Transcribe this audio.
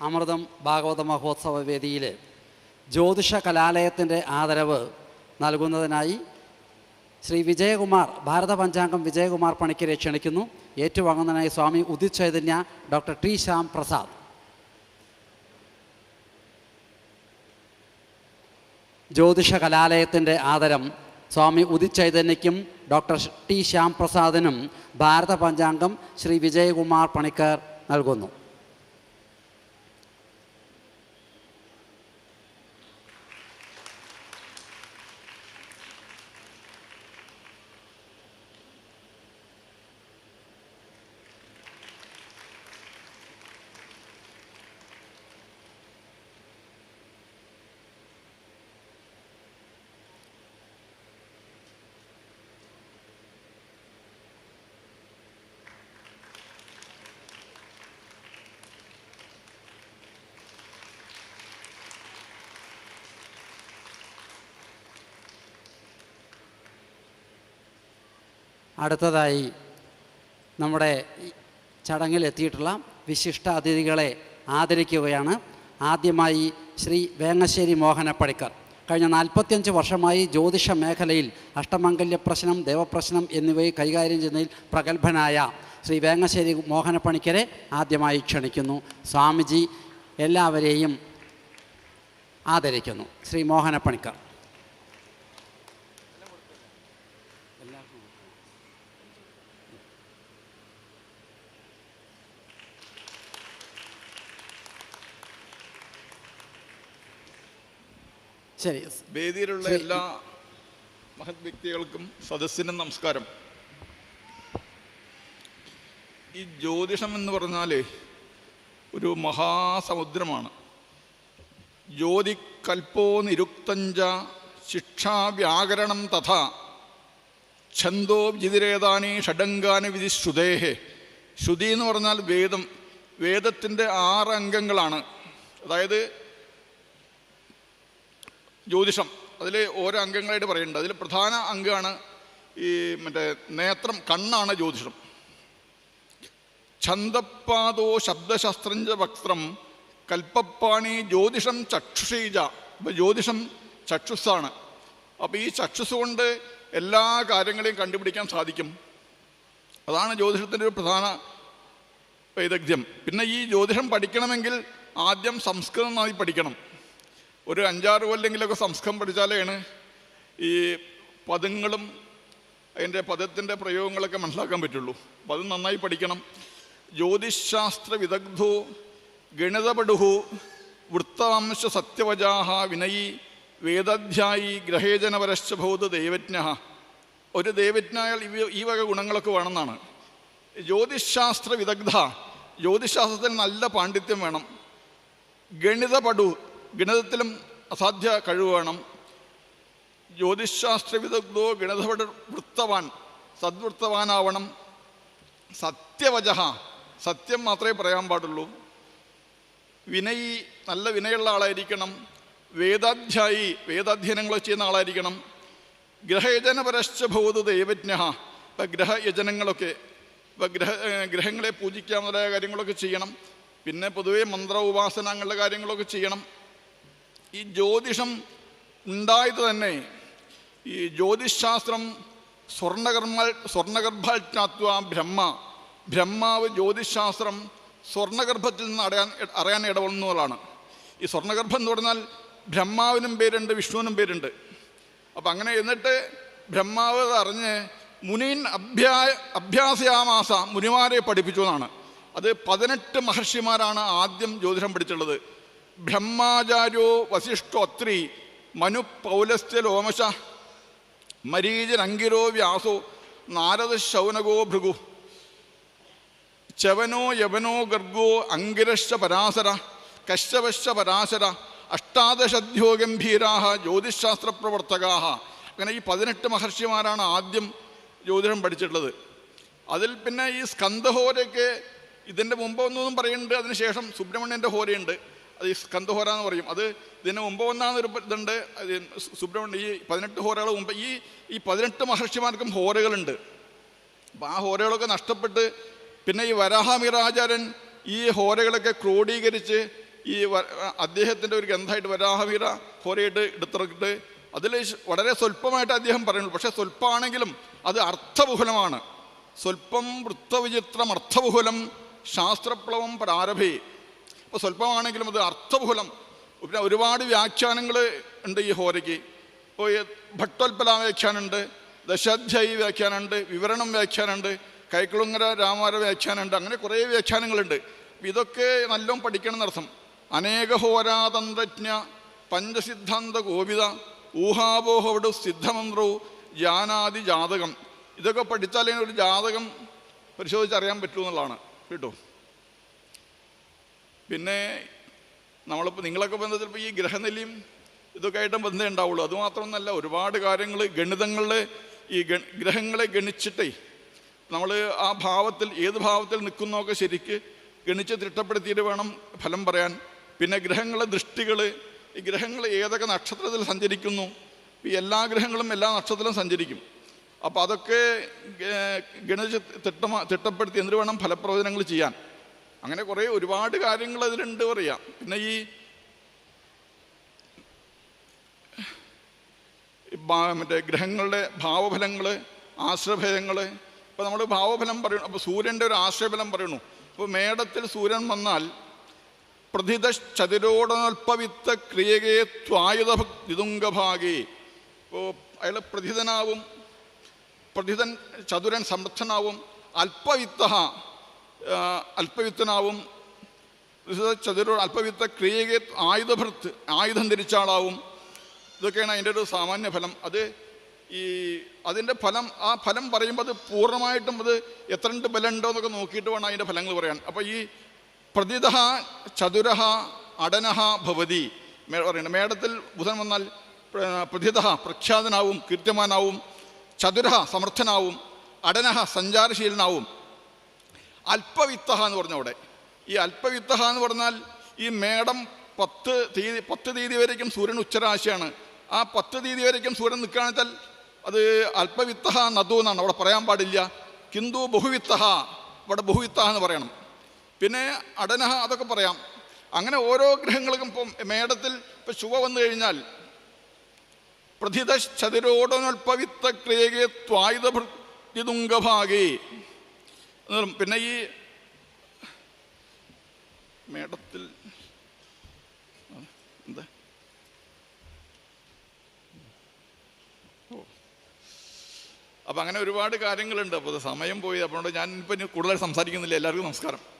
അമൃതം ഭാഗവത മഹോത്സവ വേദിയിൽ ജ്യോതിഷ കലാലയത്തിന്റെ ആദരവ് നൽകുന്നതിനായി ശ്രീ വിജയകുമാർ ഭാരത പഞ്ചാംഗം വിജയകുമാർ പണിക്കരെ ക്ഷണിക്കുന്നു. ഏറ്റുവാങ്ങുന്നതിനായി സ്വാമി ഉദിത് ചൈതന്യ ഡോക്ടർ ടി ശ്യാം പ്രസാദ്. ജ്യോതിഷ കലാലയത്തിന്റെ ആദരം സ്വാമി ഉദിത് ഡോക്ടർ ടി ശ്യാം പ്രസാദിനും ഭാരത പഞ്ചാംഗം ശ്രീ വിജയകുമാർ പണിക്കർ നൽകുന്നു. അടുത്തതായി നമ്മുടെ ചടങ്ങിൽ എത്തിയിട്ടുള്ള വിശിഷ്ട അതിഥികളെ ആദരിക്കുകയാണ് ആദ്യമായി ശ്രീ വേങ്ങശ്ശേരി മോഹന പണിക്കർ കഴിഞ്ഞ നാൽപ്പത്തിയഞ്ച് വർഷമായി ജ്യോതിഷ മേഖലയിൽ അഷ്ടമംഗല്യ പ്രശ്നം ദേവപ്രശ്നം എന്നിവയെ കൈകാര്യം ചെയ്യുന്നതിൽ പ്രഗത്ഭനായ ശ്രീ വേങ്ങശ്ശേരി മോഹന പണിക്കരെ ആദ്യമായി ക്ഷണിക്കുന്നു. സ്വാമിജി എല്ലാവരെയും ആദരിക്കുന്നു. ശ്രീ മോഹന പണിക്കർ ശരി. വേദിയിലുള്ള എല്ലാ മഹത് വ്യക്തികൾക്കും സദസ്സിനും നമസ്കാരം. ഈ ജ്യോതിഷം എന്ന് പറഞ്ഞാൽ ഒരു മഹാസമുദ്രമാണ്. ജ്യോതി കൽപ്പോ നിരുക്തഞ്ച ശിക്ഷാ വ്യാകരണം തഥാ ഛന്തോ വിജിതിരേതാനി ഷഡങ്കാനി വിധി ശ്രുതേഹേ ശ്രുതി എന്ന് പറഞ്ഞാൽ വേദം. വേദത്തിന്റെ ആറ് അംഗങ്ങളാണ്. അതായത് ജ്യോതിഷം. അതിൽ ഓരോ അംഗങ്ങളായിട്ട് പറയുന്നുണ്ട്. അതിൽ പ്രധാന അംഗമാണ് ഈ മറ്റേ നേത്രം കണ്ണാണ് ജ്യോതിഷം. ഛന്ദപ്പാദോ ശബ്ദശസ്ത്രഞ്ച വക്ത്രം കൽപ്പപ്പാണി ജ്യോതിഷം ചക്ഷുഷീജ. അപ്പം ജ്യോതിഷം ചക്ഷുസാണ് അപ്പോൾ ഈ ചക്ഷുസ് കൊണ്ട് എല്ലാ കാര്യങ്ങളെയും കണ്ടുപിടിക്കാൻ സാധിക്കും. അതാണ് ജ്യോതിഷത്തിന്റെ ഒരു പ്രധാന വൈദഗ്ധ്യം. പിന്നെ ഈ ജ്യോതിഷം പഠിക്കണമെങ്കിൽ ആദ്യം സംസ്കൃതം നന്നായി പഠിക്കണം. ഒരു അഞ്ചാറ് കൊല്ലെങ്കിലൊക്കെ സംസ്കൃതം പഠിച്ചാലാണ് ഈ പദങ്ങളും അതിന്റെ പദത്തിന്റെ പ്രയോഗങ്ങളൊക്കെ മനസ്സിലാക്കാൻ പറ്റുള്ളൂ. അപ്പം അത് നന്നായി പഠിക്കണം. ജ്യോതിശാസ്ത്ര വിദഗ്ധോ ഗണിതപടുഹു വൃത്തവംശ സത്യവജാഹ വിനയി വേദാധ്യായി ഗ്രഹേജനപരശ്ച ഭൗത ദൈവജ്ഞ. ഒരു ദൈവജ്ഞായാൽ ഈ വക ഗുണങ്ങളൊക്കെ വേണമെന്നാണ്. ജ്യോതിശാസ്ത്ര വിദഗ്ധ ജ്യോതിശാസ്ത്രത്തിൽ നല്ല പാണ്ഡിത്യം വേണം. ഗണിതപടു ഗണിതത്തിലും അസാധ്യ കഴിവ് വേണം. ജ്യോതിശാസ്ത്ര വിദഗ്ധോ ഗണിതപടു വൃത്തവാൻ സദ്വൃത്തവാനാവണം. സത്യവചഹ സത്യം മാത്രമേ പറയാൻ പാടുള്ളൂ. വിനയി നല്ല വിനയുള്ള ആളായിരിക്കണം. വേദാധ്യായി വേദാധ്യയനങ്ങൾ ചെയ്യുന്ന ആളായിരിക്കണം. ഗ്രഹയജനപരശ്ച ഭൂത ദൈവജ്ഞ ഇപ്പം ഗ്രഹയജനങ്ങളൊക്കെ ഇപ്പം ഗ്രഹ ഗ്രഹങ്ങളെ പൂജിക്കാൻ മുതലായ കാര്യങ്ങളൊക്കെ ചെയ്യണം. പിന്നെ പൊതുവേ മന്ത്ര ഉപാസന അങ്ങനെയുള്ള കാര്യങ്ങളൊക്കെ ചെയ്യണം. ഈ ജ്യോതിഷം ഉണ്ടായത് തന്നെ ഈ ജ്യോതിശാസ്ത്രം സ്വർണകർമ്മ സ്വർണഗർഭാജ്ഞാത്വ ബ്രഹ്മ. ബ്രഹ്മാവ് ജ്യോതിശാസ്ത്രം സ്വർണഗർഭത്തിൽ നിന്ന് അറിയാൻ അറിയാൻ ഇടവന്നതാണ് ഈ സ്വർണഗർഭം എന്ന് പറഞ്ഞാൽ ബ്രഹ്മാവിനും പേരുണ്ട് വിഷ്ണുവിനും പേരുണ്ട്. അപ്പം അങ്ങനെ എന്നിട്ട് ബ്രഹ്മാവ് അറിഞ്ഞ് മുനീൻ അഭ്യാ അഭ്യാസയാമാസ മുനിമാരെ പഠിപ്പിച്ചു എന്നാണ്. അത് പതിനെട്ട് മഹർഷിമാരാണ് ആദ്യം ജ്യോതിഷം പഠിച്ചുള്ളത് ബ്രഹ്മാചാര്യോ വസിഷ്ഠോത്രി മനു പൗലസ്ത്യ ലോമശ മരീചൻ വ്യാസോ നാരദ ശൗനകോ ഭൃഗു ചവനോ യവനോ ഗർഗോ അങ്കിരശ്ച പരാശര കശ്യപശ്ച പരാശര അഷ്ടാദശദ്ധ്യോ ഗംഭീരാഹ ജ്യോതിശാസ്ത്ര പ്രവർത്തകാഹ. അങ്ങനെ ഈ പതിനെട്ട് മഹർഷിമാരാണ് ആദ്യം ജ്യോതിഷം പഠിച്ചിട്ടുള്ളത്. അതിൽ പിന്നെ ഈ സ്കന്ധഹോരയ്ക്ക് ഇതിന്റെ മുമ്പ് ഒന്നും പറയുന്നുണ്ട് അതിനുശേഷം സുബ്രഹ്മണ്യന്റെ ഹോരയുണ്ട്. അത് ഈ സ്കന്ധഹോര എന്ന് പറയും. അത് ഇതിന് മുമ്പ് ഒരു ഇതുണ്ട്. സുബ്രഹ്മണ്യ ഈ പതിനെട്ട് ഹോരകൾ മുമ്പ് ഈ ഈ പതിനെട്ട് മഹർഷിമാർക്കും ഹോരകളുണ്ട്. അപ്പം ആ ഹോരകളൊക്കെ നഷ്ടപ്പെട്ട് പിന്നെ ഈ വരാഹമിറാചാര്യൻ ഈ ഹോരകളൊക്കെ ക്രോഡീകരിച്ച് ഈ അദ്ദേഹത്തിന്റെ ഒരു ഗ്രന്ഥമായിട്ട് വരാഹവീര ഹോരയിട്ട് എടുത്തിറക്കിട്ട് അതിൽ വളരെ സ്വല്പമായിട്ട് അദ്ദേഹം പറയുന്നു പക്ഷേ സ്വല്പമാണെങ്കിലും അത് അർത്ഥബുഹുലമാണ്. സ്വല്പം വൃത്തവിചിത്രം അർത്ഥബുഹുലം ശാസ്ത്രപ്ലവം പ്രാരഭേ. അപ്പോൾ സ്വല്പമാണെങ്കിലും അത് അർത്ഥബുലം പിന്നെ ഒരുപാട് വ്യാഖ്യാനങ്ങൾ ഉണ്ട് ഈ ഹോരയ്ക്ക്. ഇപ്പോൾ ഭട്ടോൽപ്പല വ്യാഖ്യാനമുണ്ട് ദശാധ്യായി വ്യാഖ്യാനമുണ്ട് വിവരണം വ്യാഖ്യാനമുണ്ട് കൈക്കുളുങ്ങര രാമാര വ്യാഖ്യാനമുണ്ട് അങ്ങനെ കുറേ വ്യാഖ്യാനങ്ങളുണ്ട്. ഇതൊക്കെ നല്ലോണം പഠിക്കണം എന്നർത്ഥം അനേക ഹോരാതന്ത്രജ്ഞ പഞ്ചസിദ്ധാന്ത ഗോപിത ഊഹാപോഹവിട് സിദ്ധമന്ത്രവും ജാനാദി ജാതകം. ഇതൊക്കെ പഠിച്ചാലേ ഒരു ജാതകം പരിശോധിച്ചറിയാൻ പറ്റൂ എന്നുള്ളതാണ്. കേട്ടോ? പിന്നെ നമ്മളിപ്പോൾ നിങ്ങളൊക്കെ ബന്ധത്തിൽ ഇപ്പോൾ ഈ ഗ്രഹനിലയും ഇതൊക്കെ ആയിട്ടും ബന്ധം ഉണ്ടാവുള്ളൂ. അതുമാത്രമൊന്നല്ല ഒരുപാട് കാര്യങ്ങൾ ഗണിതങ്ങളെ ഈ ഗ്രഹങ്ങളെ ഗണിച്ചിട്ടേ നമ്മൾ ആ ഭാവത്തിൽ ഏത് ഭാവത്തിൽ നിൽക്കുന്നൊക്കെ ശരിക്ക് ഗണിച്ച് തിട്ടപ്പെടുത്തിയിട്ട് വേണം ഫലം പറയാൻ. പിന്നെ ഗ്രഹങ്ങളെ ദൃഷ്ടികൾ ഈ ഗ്രഹങ്ങൾ ഏതൊക്കെ നക്ഷത്രത്തിൽ സഞ്ചരിക്കുന്നു? ഈ എല്ലാ ഗ്രഹങ്ങളും എല്ലാ നക്ഷത്രത്തിലും സഞ്ചരിക്കും. അപ്പോൾ അതൊക്കെ ഗണിച്ച് തിട്ടമാ തിട്ടപ്പെടുത്തി എന്തിനു വേണം ഫലപ്രവചനങ്ങൾ ചെയ്യാൻ. അങ്ങനെ കുറേ ഒരുപാട് കാര്യങ്ങൾ അതിലുണ്ട് പറയാം. പിന്നെ ഈ മറ്റേ ഗ്രഹങ്ങളുടെ ഭാവഫലങ്ങൾ ആശ്രഭേദങ്ങൾ ഇപ്പോൾ നമ്മൾ ഭാവഫലം പറയണം അപ്പോൾ സൂര്യന്റെ ഒരു ആശ്രയഫലം പറയണു. ഇപ്പോൾ മേടത്തിൽ സൂര്യൻ വന്നാൽ പ്രതിത ചതുരോടനൽപ്പവിത്ത ക്രിയകേ ത്വായുധ നിതുംഗഭാഗേ ഇപ്പോൾ അയാൾ പ്രതിതനാവും പ്രതിതൻ ചതുരൻ സമർത്ഥനാവും അല്പവിത്ത അല്പവിത്തനാവും ചതുര അല്പവിത്ത ക്രിയകെ ആയുധഭൃത്ത് ആയുധം ധരിച്ച ആളാവും. ഇതൊക്കെയാണ് അതിന്റെ ഒരു സാമാന്യ ഫലം. അത് ഈ അതിന്റെ ഫലം ആ ഫലം പറയുമ്പോൾ അത് പൂർണമായിട്ടും അത് എത്രണ്ട് ബലമുണ്ടോ എന്നൊക്കെ നോക്കിയിട്ട് വേണം അതിന്റെ ഫലങ്ങൾ പറയാൻ. അപ്പോൾ ഈ പ്രതിത ചതുരഹ അടനഹ ഭവതി പറയുന്നത് മേടത്തിൽ ബുധൻ വന്നാൽ പ്രതിത പ്രഖ്യാതനാവും കീർത്തിമാനാവും. ചതുരഹ സമർത്ഥനാവും. അടനഹ സഞ്ചാരശീലനാവും. അല്പവിത്ത എന്ന് പറഞ്ഞ അവിടെ. ഈ അല്പവിത്തഹ എന്ന് പറഞ്ഞാൽ ഈ മേടം പത്ത് തീയതി പത്ത് തീയതി വരേക്കും സൂര്യൻ ഉച്ചരാശിയാണ്. ആ പത്ത് തീയതി വരേക്കും സൂര്യൻ നിൽക്കുകയാണെന്ന് വെച്ചാൽ അത് അല്പവിത്തഹ നദു എന്നാണ്. അവിടെ പറയാൻ പാടില്ല. കിന്തു ബഹുവിത്തഹ. ഇവിടെ ബഹുവിത്തഹ എന്ന് പറയണം. പിന്നെ അടനഹ അതൊക്കെ പറയാം. അങ്ങനെ ഓരോ ഗ്രഹങ്ങൾക്കും ഇപ്പം മേടത്തിൽ ഇപ്പം ശുഭ വന്നു കഴിഞ്ഞാൽ പ്രതിത ചതുരോടനൽപവിത്ത ക്രിയകെ ത്വായുധഭൃതുംഗഭാഗേ എന്നും പിന്നെ ഈ മേടത്തിൽ എന്താ? അപ്പം അങ്ങനെ ഒരുപാട് കാര്യങ്ങളുണ്ട്. അപ്പോൾ സമയം പോയി. അപ്പോൾ ഞാൻ ഇപ്പം കൂടുതൽ സംസാരിക്കുന്നില്ല. എല്ലാവർക്കും നമസ്കാരം.